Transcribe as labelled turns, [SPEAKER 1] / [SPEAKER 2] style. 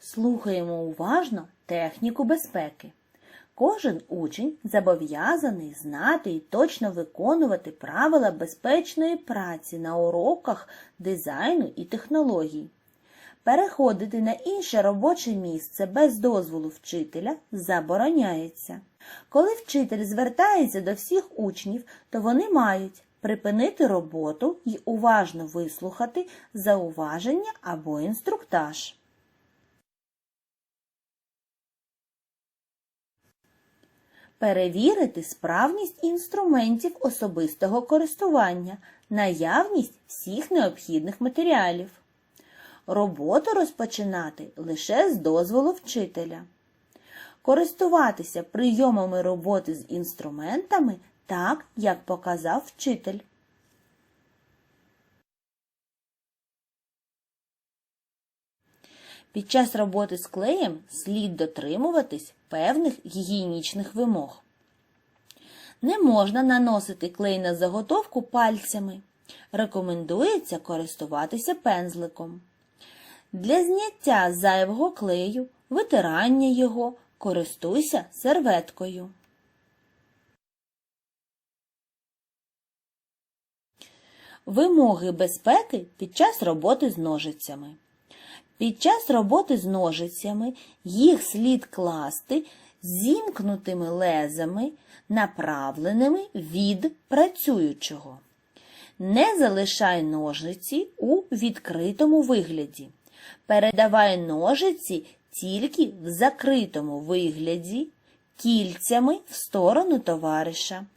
[SPEAKER 1] Слухаємо уважно техніку безпеки. Кожен учень зобов'язаний знати і точно виконувати правила безпечної праці на уроках дизайну і технологій. Переходити на інше робоче місце без дозволу вчителя забороняється. Коли вчитель звертається до всіх учнів, то вони мають припинити роботу і уважно вислухати зауваження або інструктаж. Перевірити справність інструментів особистого користування, наявність всіх необхідних матеріалів. Роботу розпочинати лише з дозволу вчителя. Користуватися прийомами роботи з інструментами так, як показав вчитель. Під час роботи з клеєм слід дотримуватись певних гігієнічних вимог. Не можна наносити клей на заготовку пальцями. Рекомендується користуватися пензликом. Для зняття зайвого клею, витирання його, користуйся серветкою. Вимоги безпеки під час роботи з ножицями. Під час роботи з ножицями їх слід класти зімкнутими лезами, направленими від працюючого. Не залишай ножиці у відкритому вигляді. Передавай ножиці тільки в закритому вигляді кільцями в сторону товариша.